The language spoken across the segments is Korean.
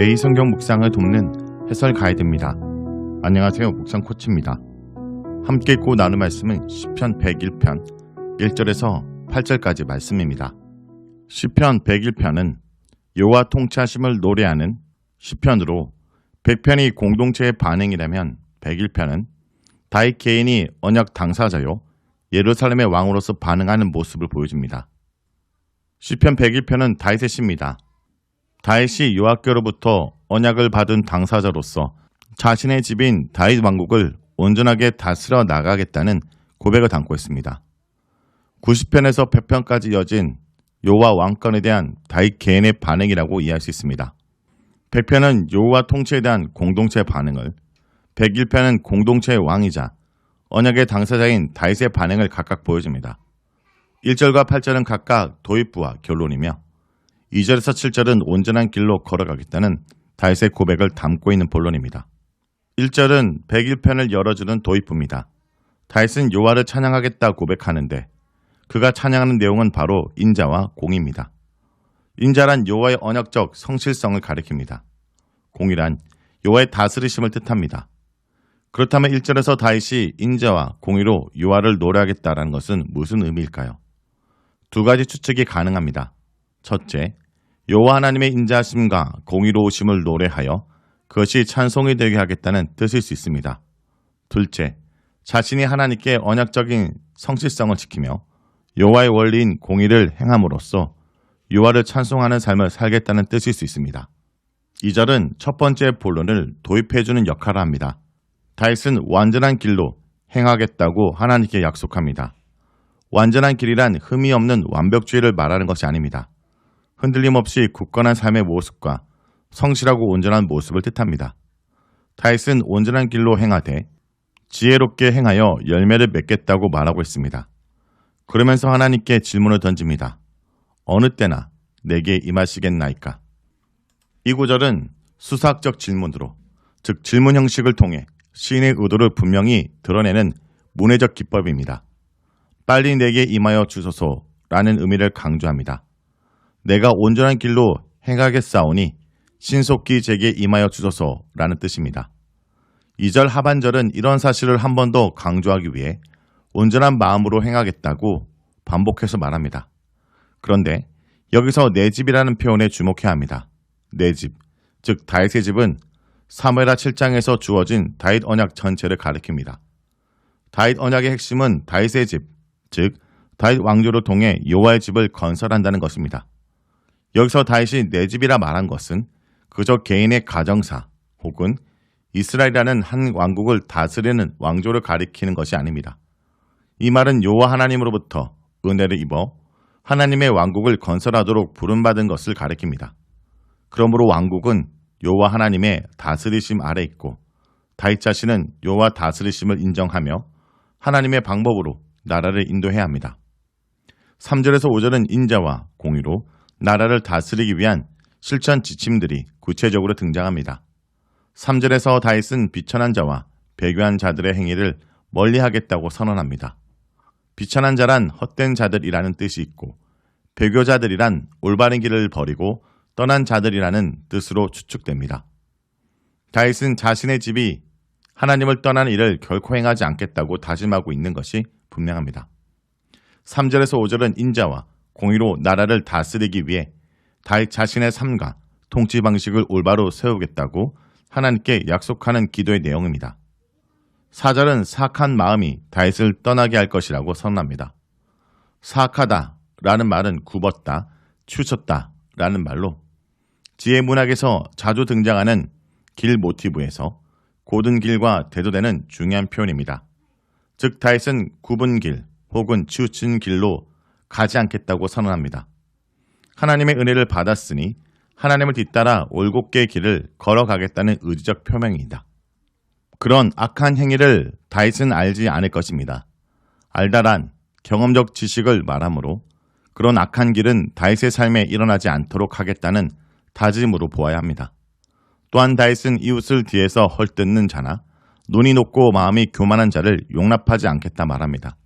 매일 성경 묵상을 돕는 해설 가이드입니다. 안녕하세요. 묵상 코치입니다. 함께 읽고 나눌 말씀은 시편 101편 1절에서 8절까지 말씀입니다. 시편 101편은 여호와 통치하심을 노래하는 시편으로 100편이 공동체의 반응이라면 101편은 다윗 개인이 언약 당사자요 예루살렘의 왕으로서 반응하는 모습을 보여줍니다. 시편 101편은 다윗의 시입니다. 다윗이 요압교로부터 언약을 받은 당사자로서 자신의 집인 다윗 왕국을 온전하게 다스려 나가겠다는 고백을 담고 있습니다. 90편에서 100편까지 이어진 요와 왕권에 대한 다윗 개인의 반응이라고 이해할 수 있습니다. 100편은 요와 통치에 대한 공동체의 반응을, 101편은 공동체의 왕이자 언약의 당사자인 다윗의 반응을 각각 보여줍니다. 1절과 8절은 각각 도입부와 결론이며 2절에서 7절은 온전한 길로 걸어가겠다는 다윗의 고백을 담고 있는 본론입니다. 1절은 101편을 열어주는 도입부입니다. 다윗은 요하를 찬양하겠다 고백하는데 그가 찬양하는 내용은 바로 인자와 공입니다. 인자란 요하의 언약적 성실성을 가리킵니다. 공이란 요하의 다스리심을 뜻합니다. 그렇다면 1절에서 다윗이 인자와 공의로 요하를 노래하겠다라는 것은 무슨 의미일까요? 두 가지 추측이 가능합니다. 첫째, 여호와 하나님의 인자하심과 공의로우심을 노래하여 그것이 찬송이 되게 하겠다는 뜻일 수 있습니다. 둘째, 자신이 하나님께 언약적인 성실성을 지키며 여호와의 원리인 공의를 행함으로써 여호와를 찬송하는 삶을 살겠다는 뜻일 수 있습니다. 이 절은 첫 번째 본론을 도입해주는 역할을 합니다. 다윗은 완전한 길로 행하겠다고 하나님께 약속합니다. 완전한 길이란 흠이 없는 완벽주의를 말하는 것이 아닙니다. 흔들림 없이 굳건한 삶의 모습과 성실하고 온전한 모습을 뜻합니다. 다윗은 온전한 길로 행하되 지혜롭게 행하여 열매를 맺겠다고 말하고 있습니다. 그러면서 하나님께 질문을 던집니다. 어느 때나 내게 임하시겠나이까? 이 구절은 수사학적 질문으로, 즉 질문 형식을 통해 시인의 의도를 분명히 드러내는 문해적 기법입니다. 빨리 내게 임하여 주소서라는 의미를 강조합니다. 내가 온전한 길로 행하겠사오니 신속히 제게 임하여 주소서라는 뜻입니다. 2절 하반절은 이런 사실을 한 번 더 강조하기 위해 온전한 마음으로 행하겠다고 반복해서 말합니다. 그런데 여기서 내 집이라는 표현에 주목해야 합니다. 내 집, 즉 다윗의 집은 사무엘하 7장에서 주어진 다윗 언약 전체를 가리킵니다. 다윗 언약의 핵심은 다윗의 집, 즉 다윗 왕조를 통해 여호와의 집을 건설한다는 것입니다. 여기서 다윗이 내 집이라 말한 것은 그저 개인의 가정사 혹은 이스라엘이라는 한 왕국을 다스리는 왕조를 가리키는 것이 아닙니다. 이 말은 여호와 하나님으로부터 은혜를 입어 하나님의 왕국을 건설하도록 부름받은 것을 가리킵니다. 그러므로 왕국은 여호와 하나님의 다스리심 아래 있고 다윗 자신은 여호와 다스리심을 인정하며 하나님의 방법으로 나라를 인도해야 합니다. 3절에서 5절은 인자와 공의로 나라를 다스리기 위한 실천 지침들이 구체적으로 등장합니다. 3절에서 다윗은 비천한 자와 배교한 자들의 행위를 멀리하겠다고 선언합니다. 비천한 자란 헛된 자들이라는 뜻이 있고 배교자들이란 올바른 길을 버리고 떠난 자들이라는 뜻으로 추측됩니다. 다윗은 자신의 집이 하나님을 떠나는 일을 결코 행하지 않겠다고 다짐하고 있는 것이 분명합니다. 3절에서 5절은 인자와 공의로 나라를 다스리기 위해 다윗 자신의 삶과 통치 방식을 올바로 세우겠다고 하나님께 약속하는 기도의 내용입니다. 4절은 사악한 마음이 다윗을 떠나게 할 것이라고 선언합니다. 사악하다 라는 말은 굽었다, 추쳤다 라는 말로 지혜 문학에서 자주 등장하는 길 모티브에서 고든 길과 대조되는 중요한 표현입니다. 즉 다윗은 굽은 길 혹은 치우친 길로 가지 않겠다고 선언합니다. 하나님의 은혜를 받았으니 하나님을 뒤따라 올곧게 길을 걸어가겠다는 의지적 표명입니다. 그런 악한 행위를 다윗은 알지 않을 것입니다. 알다란 경험적 지식을 말하므로 그런 악한 길은 다윗의 삶에 일어나지 않도록 하겠다는 다짐으로 보아야 합니다. 또한 다윗은 이웃을 뒤에서 헐뜯는 자나 눈이 높고 마음이 교만한 자를 용납하지 않겠다 말합니다.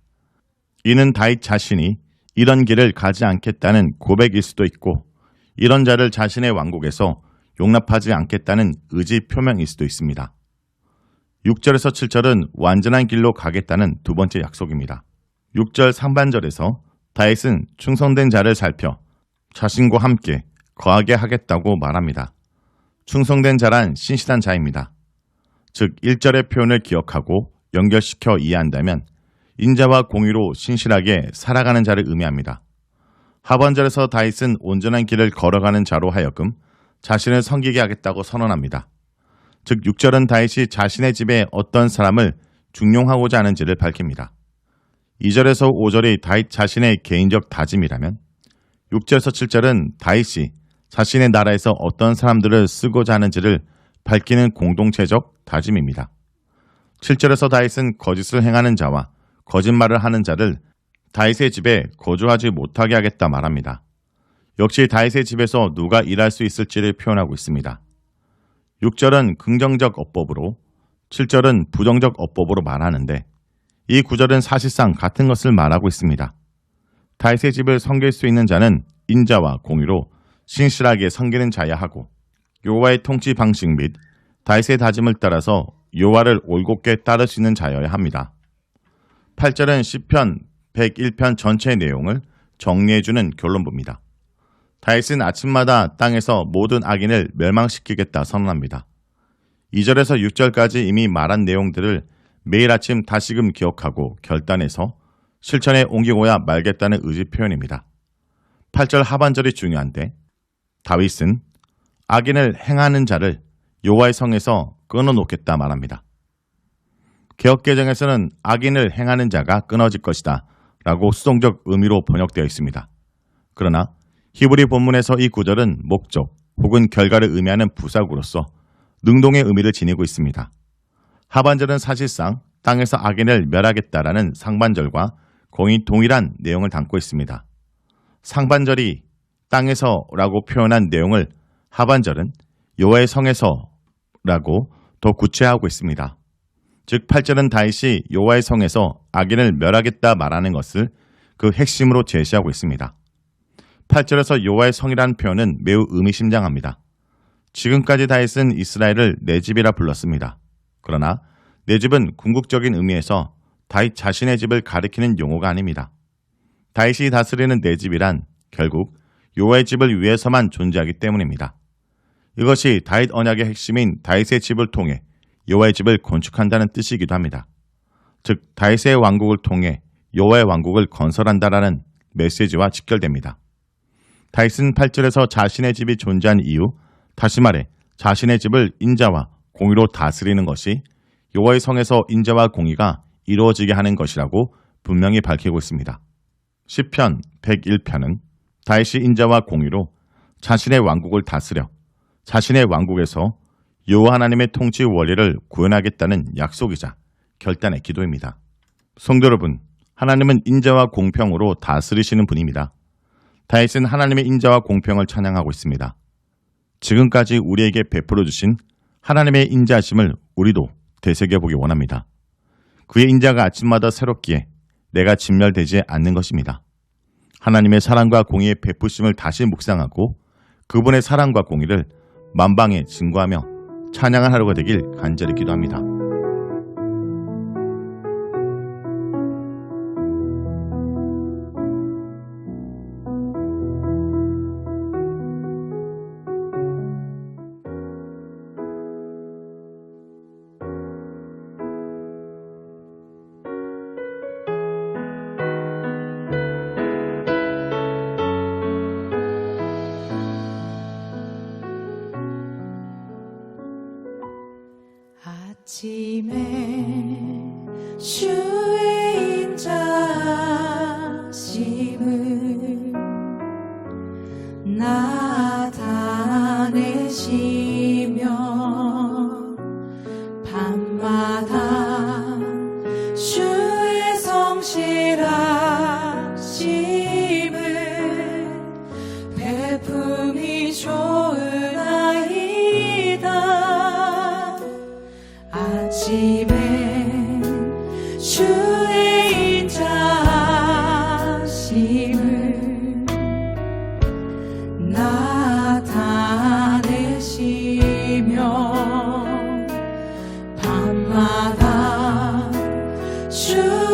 이는 다윗 자신이 이런 길을 가지 않겠다는 고백일 수도 있고 이런 자를 자신의 왕국에서 용납하지 않겠다는 의지 표명일 수도 있습니다. 6절에서 7절은 완전한 길로 가겠다는 두 번째 약속입니다. 6절 상반절에서 다윗은 충성된 자를 살펴 자신과 함께 거하게 하겠다고 말합니다. 충성된 자란 신실한 자입니다. 즉 1절의 표현을 기억하고 연결시켜 이해한다면 인자와 공의로 신실하게 살아가는 자를 의미합니다. 하반절에서 다윗은 온전한 길을 걸어가는 자로 하여금 자신을 섬기게 하겠다고 선언합니다. 즉 6절은 다윗이 자신의 집에 어떤 사람을 중용하고자 하는지를 밝힙니다. 2절에서 5절이 다윗 자신의 개인적 다짐이라면 6절에서 7절은 다윗이 자신의 나라에서 어떤 사람들을 쓰고자 하는지를 밝히는 공동체적 다짐입니다. 7절에서 다윗은 거짓을 행하는 자와 거짓말을 하는 자를 다윗의 집에 거주하지 못하게 하겠다 말합니다. 역시 다윗의 집에서 누가 일할 수 있을지를 표현하고 있습니다. 6절은 긍정적 어법으로 7절은 부정적 어법으로 말하는데 이 구절은 사실상 같은 것을 말하고 있습니다. 다윗의 집을 섬길 수 있는 자는 인자와 공의로 신실하게 섬기는 자야 하고 요와의 통치 방식 및 다윗의 다짐을 따라서 요와를 올곧게 있는 자여야 합니다. 8절은 시편 101편 전체 내용을 정리해주는 결론부입니다. 다윗은 아침마다 땅에서 모든 악인을 멸망시키겠다 선언합니다. 2절에서 6절까지 이미 말한 내용들을 매일 아침 다시금 기억하고 결단해서 실천에 옮기고야 말겠다는 의지 표현입니다. 8절 하반절이 중요한데 다윗은 악인을 행하는 자를 여호와의 성에서 끊어놓겠다 말합니다. 개혁개정에서는 악인을 행하는 자가 끊어질 것이다 라고 수동적 의미로 번역되어 있습니다. 그러나 히브리 본문에서 이 구절은 목적 혹은 결과를 의미하는 부사구로서 능동의 의미를 지니고 있습니다. 하반절은 사실상 땅에서 악인을 멸하겠다라는 상반절과 거의 동일한 내용을 담고 있습니다. 상반절이 땅에서라고 표현한 내용을 하반절은 여호와의 성에서라고 더 구체화하고 있습니다. 즉 8절은 다윗이 여호와의 성에서 악인을 멸하겠다 말하는 것을 그 핵심으로 제시하고 있습니다. 8절에서 여호와의 성이라는 표현은 매우 의미심장합니다. 지금까지 다윗은 이스라엘을 내 집이라 불렀습니다. 그러나 내 집은 궁극적인 의미에서 다윗 자신의 집을 가리키는 용어가 아닙니다. 다윗이 다스리는 내 집이란 결국 여호와의 집을 위해서만 존재하기 때문입니다. 이것이 다윗 언약의 핵심인 다윗의 집을 통해 여호와의 집을 건축한다는 뜻이기도 합니다. 즉 다윗의 왕국을 통해 여호와의 왕국을 건설한다라는 메시지와 직결됩니다. 다윗은 8절에서 자신의 집이 존재한 이유, 다시 말해 자신의 집을 인자와 공의로 다스리는 것이 여호와의 성에서 인자와 공의가 이루어지게 하는 것이라고 분명히 밝히고 있습니다. 시편 101편은 다윗이 인자와 공의로 자신의 왕국을 다스려 자신의 왕국에서 여호와 하나님의 통치 원리를 구현하겠다는 약속이자 결단의 기도입니다. 성도 여러분, 하나님은 인자와 공평으로 다스리시는 분입니다. 다윗은 하나님의 인자와 공평을 찬양하고 있습니다. 지금까지 우리에게 베풀어 주신 하나님의 인자하심을 우리도 되새겨 보기 원합니다. 그의 인자가 아침마다 새롭기에 내가 진멸되지 않는 것입니다. 하나님의 사랑과 공의의 베푸심을 다시 묵상하고 그분의 사랑과 공의를 만방에 증거하며 찬양한 하루가 되길 간절히 기도합니다. true.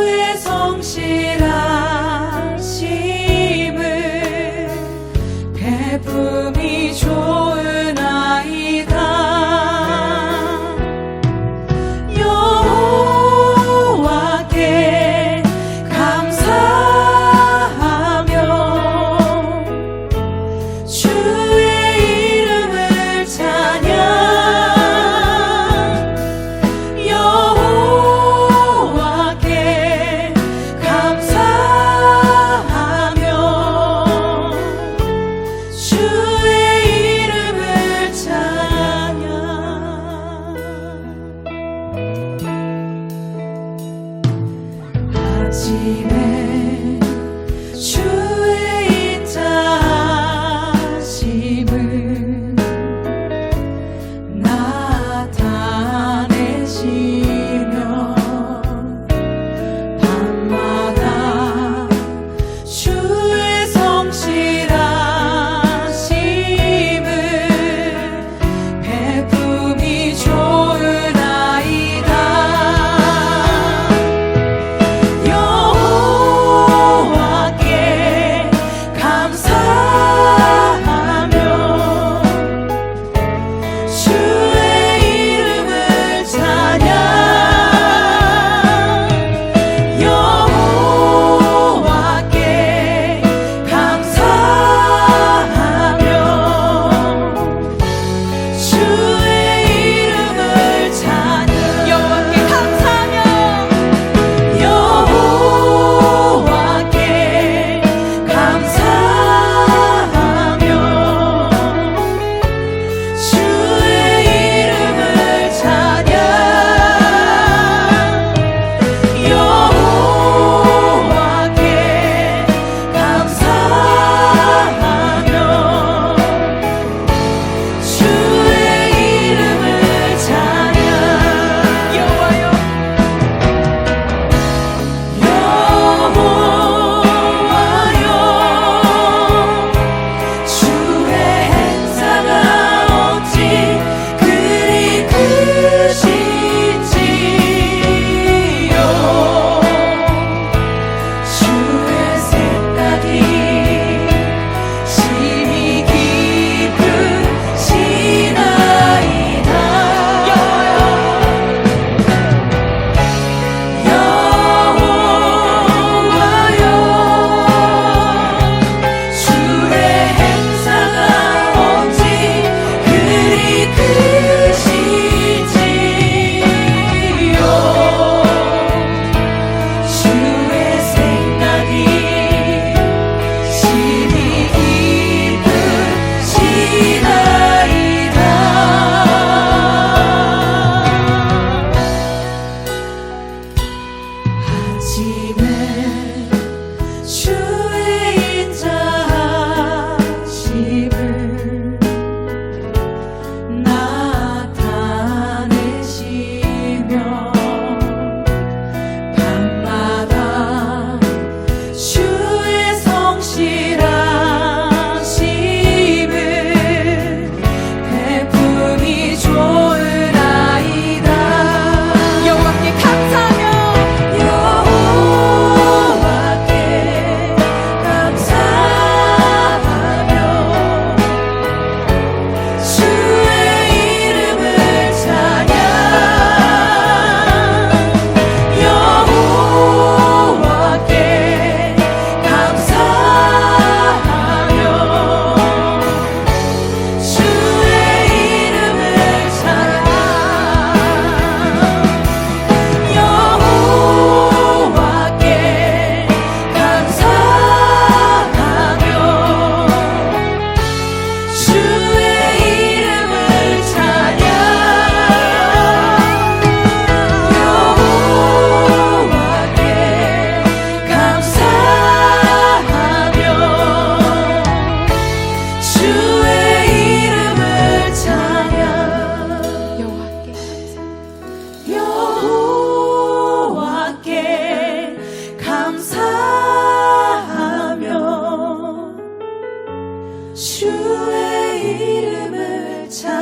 주의 이름을 찾